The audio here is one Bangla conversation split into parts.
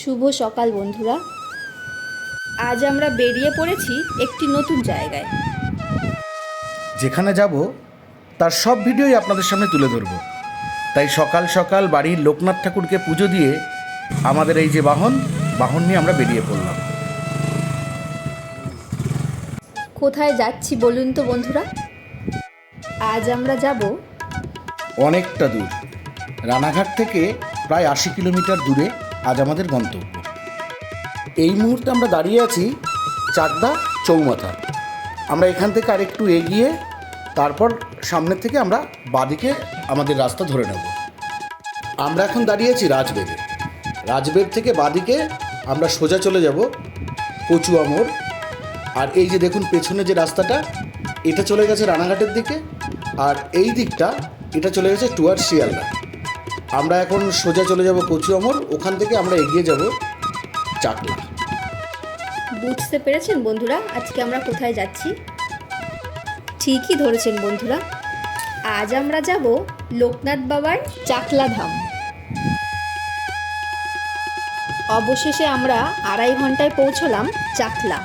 শুভ সকাল বন্ধুরা। আজ আমরা বেরিয়ে পড়েছি একটি নতুন জায়গায়। যেখানে যাব তার সব ভিডিওই আপনাদের সামনে তুলে ধরব। তাই সকাল সকাল বাড়ির লোকনাথ ঠাকুরকে পুজো দিয়ে আমাদের এই যে বাহন বাহন নিয়ে আমরা বেরিয়ে পড়লাম। কোথায় যাচ্ছি বলুন তো বন্ধুরা? আজ আমরা যাব অনেকটা দূর। রানাঘাট থেকে প্রায় আশি কিলোমিটার দূরে আজ আমাদের গন্তব্য। এই মুহূর্তে আমরা দাঁড়িয়ে আছি চাকদা চৌমাথা। আমরা এখান থেকে আরেকটু এগিয়ে তারপর সামনের থেকে আমরা বাদিকে আমাদের রাস্তা ধরে নেব। আমরা এখন দাঁড়িয়েছি রাজবেদে। রাজবেদ থেকে বাদিকে আমরা সোজা চলে যাব কচুয়া মোড়। আর এই যে দেখুন, পেছনে যে রাস্তাটা, এটা চলে গেছে রানাঘাটের দিকে। আর এই দিকটা, এটা চলে গেছে টুয়ার শিয়ালদা। আমরা এখন সোজা চলে যাব কচুয়ামোড়, ওখান থেকে আমরা এগিয়ে যাব চাকলা। বুঝতে পেরেছেন বন্ধুরা, আজকে আমরা কোথায় যাচ্ছি? ঠিকই ধরেছেন বন্ধুরা, আজ আমরা যাব লোকনাথ বাবার চাকলা ধাম। অবশেষে আমরা আড়াই ঘন্টায় পৌঁছলাম চাকলা।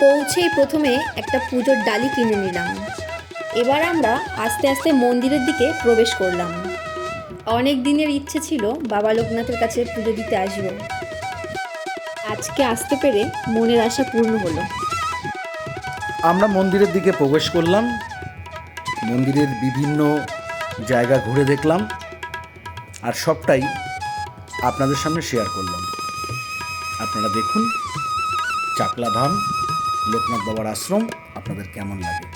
পৌঁছেই প্রথমে একটা পুজোর ডালি কিনে নিলাম। এবার আমরা আস্তে আস্তে মন্দিরের দিকে প্রবেশ করলাম। অনেক দিনের ইচ্ছে ছিল বাবা লোকনাথের কাছে পুজো দিতে আসব। আজকে আসতে পেরে মনের আশা পূর্ণ হলো। আমরা মন্দিরের দিকে প্রবেশ করলাম। মন্দিরের বিভিন্ন জায়গা ঘুরে দেখলাম। আর সবটাই আপনাদের সামনে শেয়ার করলাম। আপনারা দেখুন চাকলা ধাম লোকনাথ বাবার আশ্রম, আপনাদের কেমন লাগে?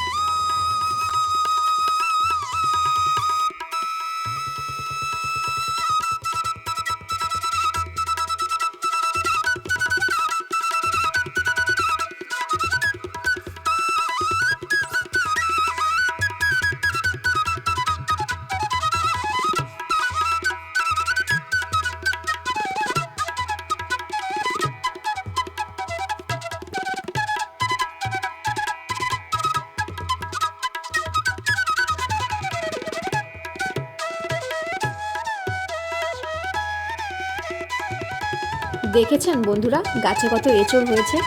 দেখেছেন বন্ধুরা? গাছে কত এঁচড় হয়েছে।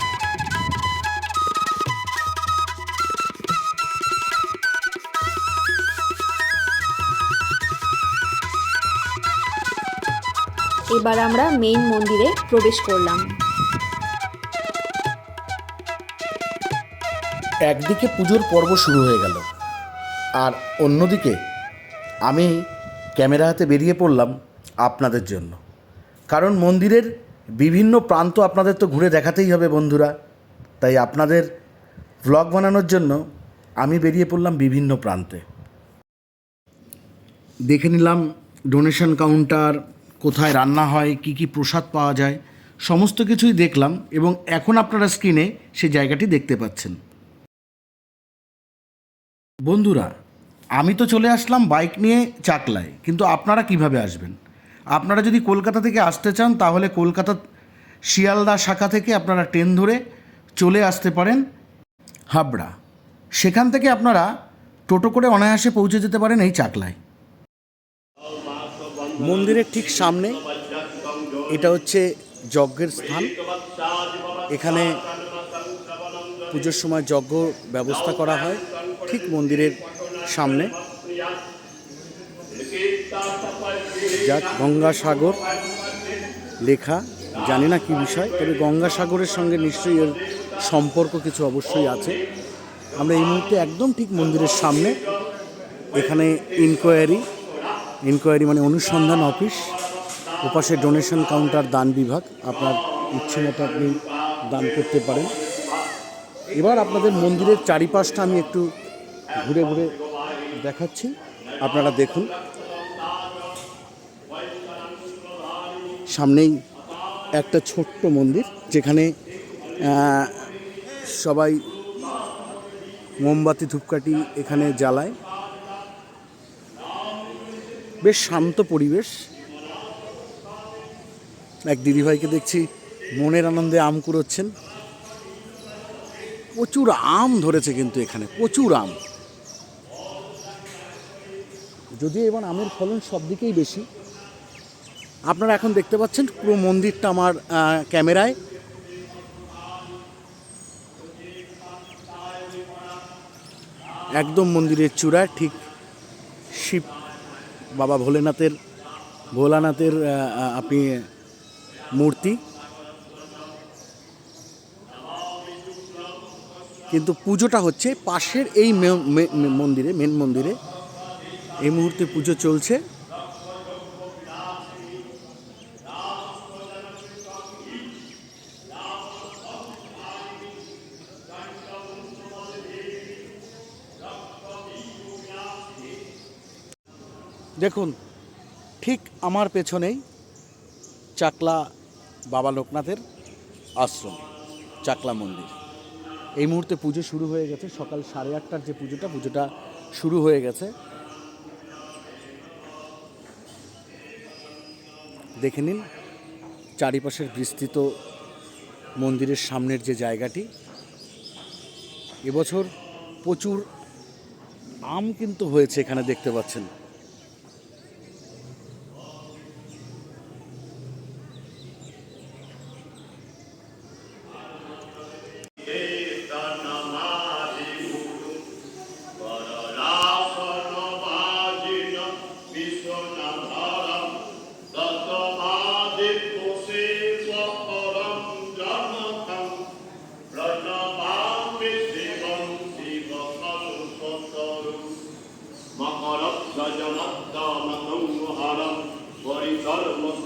এবার আমরা মেইন মন্দিরে প্রবেশ করলাম। একদিকে পুজোর পর্ব শুরু হয়ে গেল, আর অন্যদিকে আমি ক্যামেরা হাতে বেরিয়ে পড়লাম আপনাদের জন্য। কারণ মন্দিরের বিভিন্ন প্রান্ত আপনাদের তো ঘুরে দেখাতেই হবে বন্ধুরা। তাই আপনাদের ব্লগ বানানোর জন্য আমি বেরিয়ে পড়লাম বিভিন্ন প্রান্তে। দেখে নিলাম ডোনেশন কাউন্টার কোথায় রান্না হয়, কি কি প্রসাদ পাওয়া যায়, সমস্ত কিছুই দেখলাম এবং এখন আপনারা স্ক্রিনে সেই জায়গাটি দেখতে পাচ্ছেন। বন্ধুরা, আমি তো চলে আসলাম বাইক নিয়ে চাকলায়, কিন্তু আপনারা কীভাবে আসবেন? আপনারা যদি কলকাতা থেকে আসতে চান, তাহলে কলকাতা শিয়ালদা শাখা থেকে আপনারা ট্রেন ধরে চলে আসতে পারেন হাবড়া। সেখান থেকে আপনারা টোটো করে অনায়াসে পৌঁছে যেতে পারেন এই চাকলায়। মন্দিরের ঠিক সামনে এটা হচ্ছে যজ্ঞের স্থান। এখানে পুজোর সময় যজ্ঞ ব্যবস্থা করা হয় ঠিক মন্দিরের সামনে। যাক, গঙ্গাসাগর লেখা, জানি না কি বিষয়, তবে গঙ্গাসাগরের সঙ্গে নিশ্চয়ই এর সম্পর্ক কিছু অবশ্যই আছে। আমরা এই মুহূর্তে একদম ঠিক মন্দিরের সামনে, এখানে ইনকোয়ারি ইনকোয়ারি মানে অনুসন্ধান অফিস, ওপাশে ডোনেশন কাউন্টার দান বিভাগ, আপনার ইচ্ছে মতো আপনি দান করতে পারেন। এবার আপনাদের মন্দিরের চারিপাশটা আমি একটু ঘুরে ঘুরে দেখাচ্ছি, আপনারা দেখুন। সামনেই একটা ছোট্ট মন্দির যেখানে সবাই মোমবাতি, ধূপকাঠি এখানে জ্বালায়। বেশ শান্ত পরিবেশ। এক দিদিভাইকে দেখছি মনের আনন্দে আম কুড়োচ্ছেন। প্রচুর আম ধরেছে কিন্তু এখানে, প্রচুর আম। যদিও এবার আমের ফলন সব দিকেই বেশি আপনারা এখন দেখতে পাচ্ছেন পুরো মন্দিরটা আমার ক্যামেরায়। একদম মন্দিরের চূড়ায়, ঠিক শিব, বাবা ভোলেনাথের, ভোলানাথের আপনি মূর্তি। কিন্তু পুজোটা হচ্ছে পাশের এই মন্দিরে, মেন মন্দিরে। এই মুহূর্তে পুজো চলছে। দেখুন, ঠিক আমার পেছনেই চাকলা বাবা লোকনাথের আশ্রম, চাকলা মন্দির। এই মুহূর্তে পুজো শুরু হয়ে গেছে, সকাল সাড়ে আটটার যে পুজোটা পুজোটা শুরু হয়ে গেছে। দেখে নিন, চারিপাশের বিস্তৃত মন্দিরের সামনের যে জায়গাটি, এবছর প্রচুর আম কিন্তু হয়েছে এখানে দেখতে পাচ্ছেন।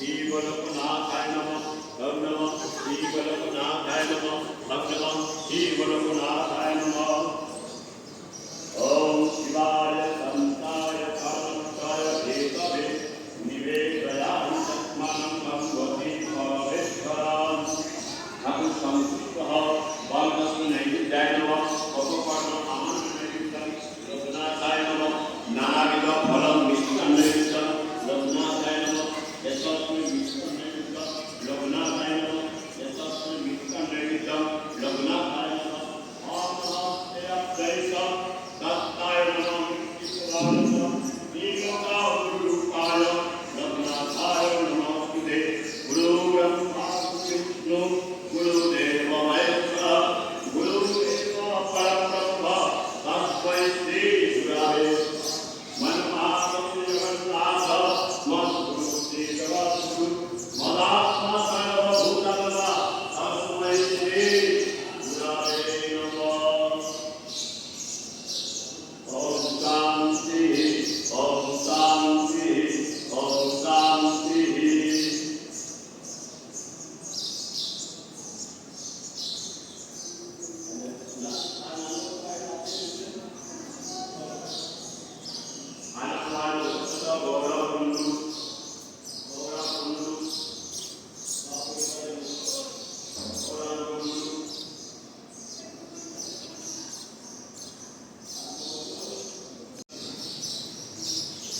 नमः शिवलोकनाथाय नमः ओम नमः शिवलोकनाथाय नमः ओम नमः शिवलोकनाथाय नमः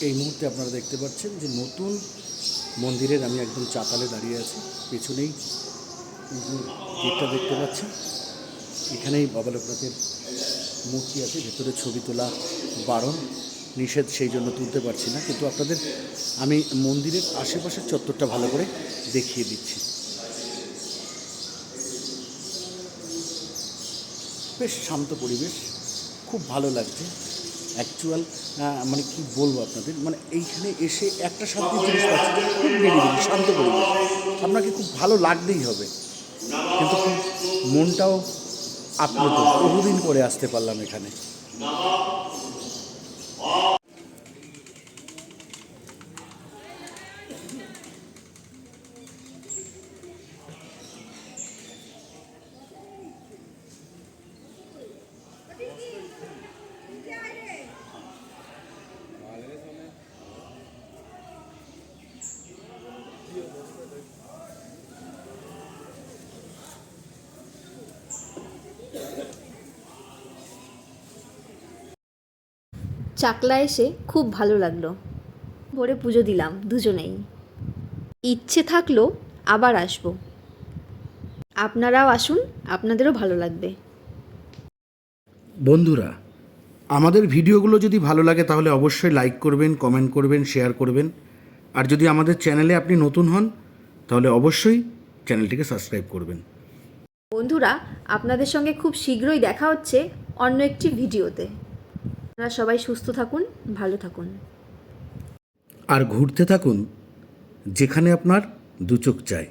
এই মুহূর্তে আপনারা দেখতে পাচ্ছেন যে নতুন মন্দিরের আমি একদম চাতালে দাঁড়িয়ে আছি। পেছনেই গেটটা দেখতে পাচ্ছেন। এখানেই বাবা লোকনাথের মূর্তি আছে, ভেতরে ছবি তোলা বারণ। নিষেধ সেই জন্য তুলতে পারছি না, কিন্তু আপনাদের আমি মন্দিরের আশেপাশের চত্বরটা ভালো করে দেখিয়ে দিচ্ছি। বেশ শান্ত পরিবেশ, খুব ভালো লাগছে। অ্যাকচুয়াল মানে কি বলব আপনাদের? মানে এইখানে এসে একটা শান্তি জিনিস পাচ্ছি খুব নিরিবিলি শান্ত পরিবেশ আপনাকে খুব ভালো লাগতেই হবে। কিন্তু মনটাও মনটাও আপ্লুত। বহুদিন করে আসতে পারলাম এখানে। চাকলা এসে খুব ভালো লাগল। ভোরে পুজো দিলাম দুজনেই। ইচ্ছে থাকল আবার আসব। আপনারাও আসুন আপনাদেরও ভালো লাগবে। বন্ধুরা আমাদের ভিডিওগুলো যদি ভালো লাগে তাহলে অবশ্যই লাইক করবেন কমেন্ট করবেন শেয়ার করবেন। আর যদি আমাদের চ্যানেলে আপনি নতুন হন তাহলে অবশ্যই চ্যানেলটিকে সাবস্ক্রাইব করবেন। বন্ধুরা আপনাদের সঙ্গে খুব শীঘ্রই দেখা হচ্ছে অন্য একটি ভিডিওতে। আপনারা সবাই সুস্থ থাকুন ভালো থাকুন। আর ঘুরতে থাকুন যেখানে আপনার দুচোখ চায়